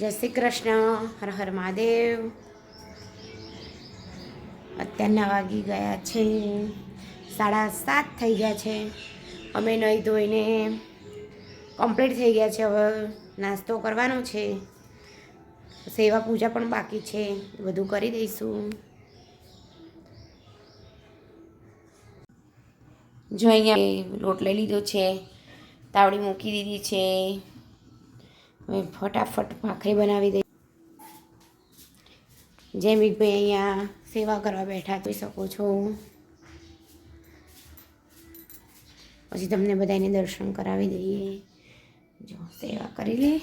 જય શ્રી કૃષ્ણ, હર હર મહાદેવ. અત્યારના વાગી ગયા છે, સાડા સાત થઈ ગયા છે. અમે નહીં ધોઈને કમ્પ્લીટ થઈ ગયા છે, હવે નાસ્તો કરવાનો છે. સેવા પૂજા પણ બાકી છે, બધું કરી દઈશું. જો અહીંયા લોટ લઈ લીધો છે, તાવડી મૂકી દીધી છે. હવે ફટાફટ ભાખરી બનાવી દઈ. જયમિકભાઈ અહીંયા સેવા કરવા બેઠા જોઈ શકો છો. પછી તમને બધાને દર્શન કરાવી દઈએ. જો, સેવા કરી લે.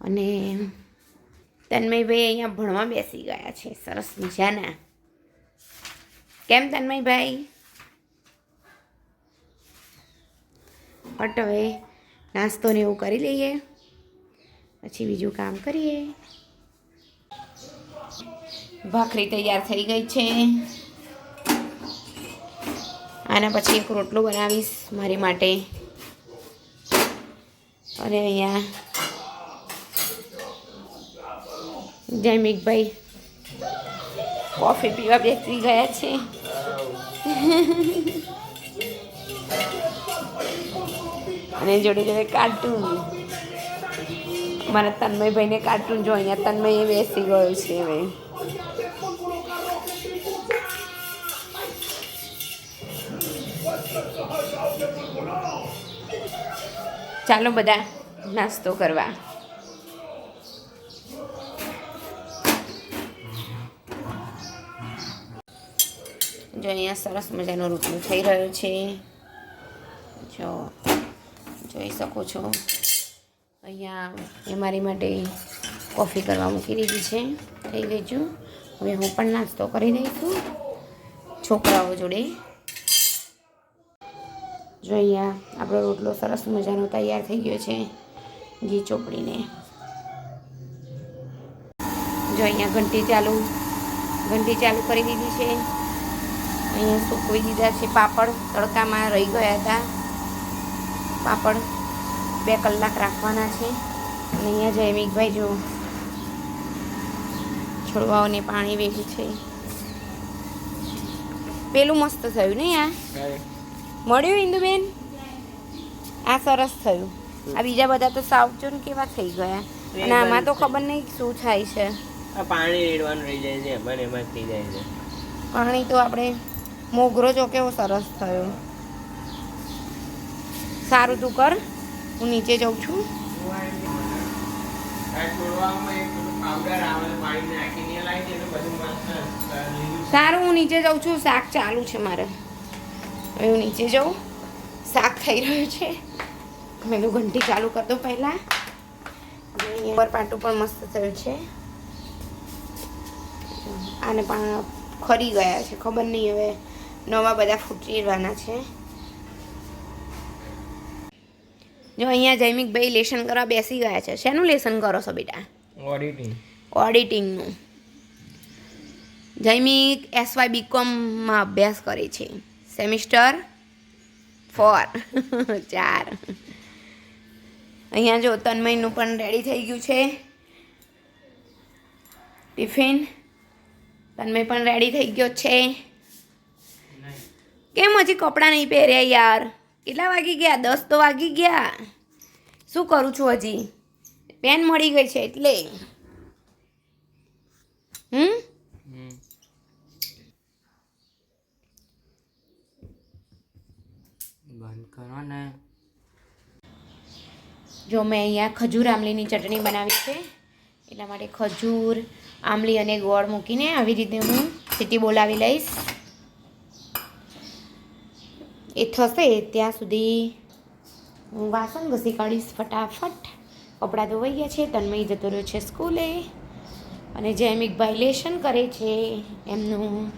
અને તન્મયભાઈ અહીંયા ભણવા બેસી ગયા છે. સરસ મજાના. કેમ તન્મયભાઈ? હટ હવે નાસ્તો ને એવું કરી લઈએ. પછી બીજું કામ કરીએ. ભાખરી તૈયાર થઈ ગઈ છે. આના પછી એક રોટલો બનાવીશ મારી માટે. અને અહીંયા જયમિકભાઈ કોફી પીવા બેસી ગયા છે. અને જોડે જોડે કાર્ટૂન મારા તન્મયભાઈને કાર્ટૂન જો, અહીંયા તન્મય બેસી ગયો છે હવે. ચાલો બધા નાસ્તો કરવા. જો અહીંયા સરસ મજાનો રોટલો થઈ રહ્યો છે. જો. જોઈ શકો છો. અહીંયા એ મારી માટે કોફી કરવા મૂકી દીધી છે. થઈ ગઈ છું. હવે હું પણ નાસ્તો કરી દઈ છું. છોકરાઓ જોડે. જો અહીંયા આપણો રોટલો સરસ મજાનો તૈયાર થઈ ગયો છે. ઘી ચોપડીને. જો અહીંયા ઘંટી ચાલુ ઘંટી ચાલુ કરી દીધી છે. અહીંયા સૂકવી દીધા છે પાપડ. તડકામાં રહી ગયા હતા. પાપડ બે કલાક રાખવાના છે. અને અહીંયા જયમિકભાઈ જો છોડવાઓને પાણી વેચે છે. પેલું મસ્ત થયું ને આ? મળ્યું ઇન્દુબેન? આ સરસ થયું. આ બીજા બધા તો સાવચોન કેવા થઈ ગયા. અને આમાં તો ખબર નહીં શું થાય છે. પાણી રેડવાનું રહી જાય છે એમાં એમાં થઈ જાય છે. પાણી તો આપણે મોગરો જો કેવો સરસ થયો. સારું તું કર. હું નીચે જાઉં છું. સારું, હું નીચે જાઉં છું. શાક ચાલુ છે મારે. હવે હું નીચે જાઉં. શાક થઈ રહ્યું છે. મેલું ઘંટી ચાલુ કરતો પહેલાં. ઉપર પાટું પણ મસ્ત થયું છે. આને પણ ખરી ગયા છે. ખબર નહીં હવે નવા બધા ફૂટી રહેવાના છે. જો અહીંયા જૈમિકભાઈ લેસન કરવા બેસી ગયા છે. શેનું લેસન કરો છો બેટા? ઓડિટિંગ ઓડિટિંગનું જૈમિક એસવાય બીકોમમાં અભ્યાસ કરે છે. સેમિસ્ટર ફોર ચાર. અહીંયા જો તન્મયનું પણ રેડી થઈ ગયું છે. ટિફિન તન્મય પણ રેડી થઈ ગયો છે. કેમ હજી કપડાં નહીં પહેર્યા યાર? કેટલા વાગી ગયા? દસ તો વાગી ગયા. શું કરું છું હજી? પેન મળી ગઈ છે એટલે. હમ? બંધ કરો ને. જો મેં અહીંયા ખજૂર આમલીની ચટણી બનાવી છે. એટલા માટે ખજૂર આમલી અને ગોળ મૂકીને આવી રીતે હું સીટી બોલાવી લઈશ. એ થશે ત્યાં સુધી હું વાસણ ઘસી કાઢીશ ફટાફટ. કપડાં ધોવાઈ ગયા છે, તન્મય જતો રહ્યો છે સ્કૂલે. અને જયમિકભાઈ લેશન કરે છે એમનું.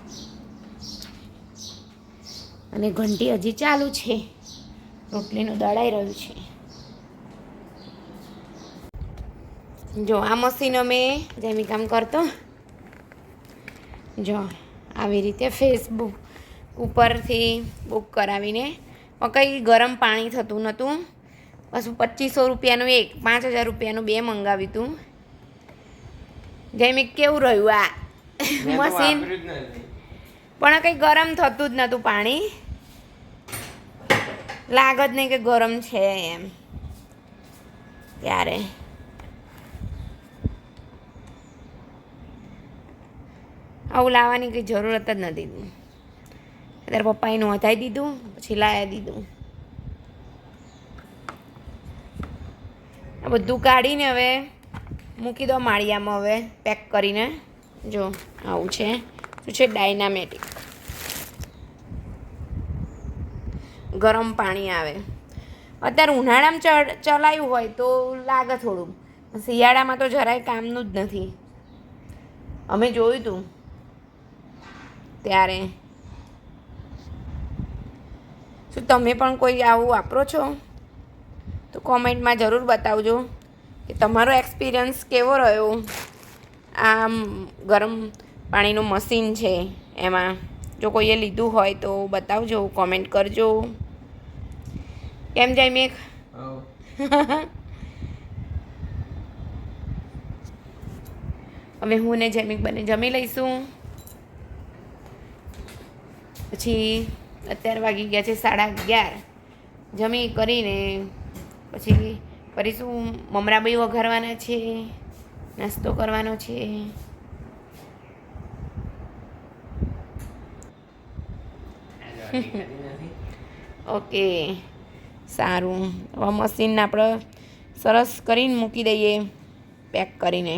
અને ઘંટી હજી ચાલુ છે. રોટલીનું દળાઈ રહ્યું છે. જો, આ મશીન અમે જેમી કામ કરતો. જો, આવી રીતે ફેસબુક ઉપરથી બુક કરાવીને. કંઈ ગરમ પાણી થતું નહોતું. પછી પચીસો રૂપિયાનું એક પાંચ હજાર રૂપિયાનું બે મંગાવ્યું હતું જેમ કેવું રહ્યું આ મશીન. પણ કંઈ ગરમ થતું જ નહોતું પાણી. લાગ જ નહીં કે ગરમ છે એમ. ત્યારે. આવું લાવવાની કંઈ જરૂરત જ નથી. અત્યારે પપ્પાએ વધાવી દીધું, પછી લાયા દીધું. આ બધું કાઢીને હવે મૂકી દો માળિયામાં હવે પેક કરીને. જો, આવું છે. શું છે? ડાયનામેટિક ગરમ પાણી આવે. અત્યારે ઉનાળામાં ચલાવ્યું હોય તો લાગે થોડું. શિયાળામાં તો જરાય કામનું જ નથી. અમે જોયું હતું ત્યારે શું તમે પણ કોઈ આવું વાપરો છો? તો કોમેન્ટમાં જરૂર બતાવજો કે તમારો એક્સપિરિયન્સ કેવો રહ્યો? આ ગરમ પાણીનું મશીન છે એમાં. જો કોઈએ લીધું હોય તો બતાવજો કોમેન્ટ કરજો. કેમ જાય મેઘ હવે હું ને જમીક બને જમી લઈશું. પછી અત્યારે વાગી ગયા છે સાડા અગિયાર. જમી કરીને પછી કરીશું શું બી વઘારવાના છે, નાસ્તો કરવાનો છે. ઓકે, સારું. હવે મશીનને આપણે સરસ કરીને મૂકી દઈએ પેક કરીને.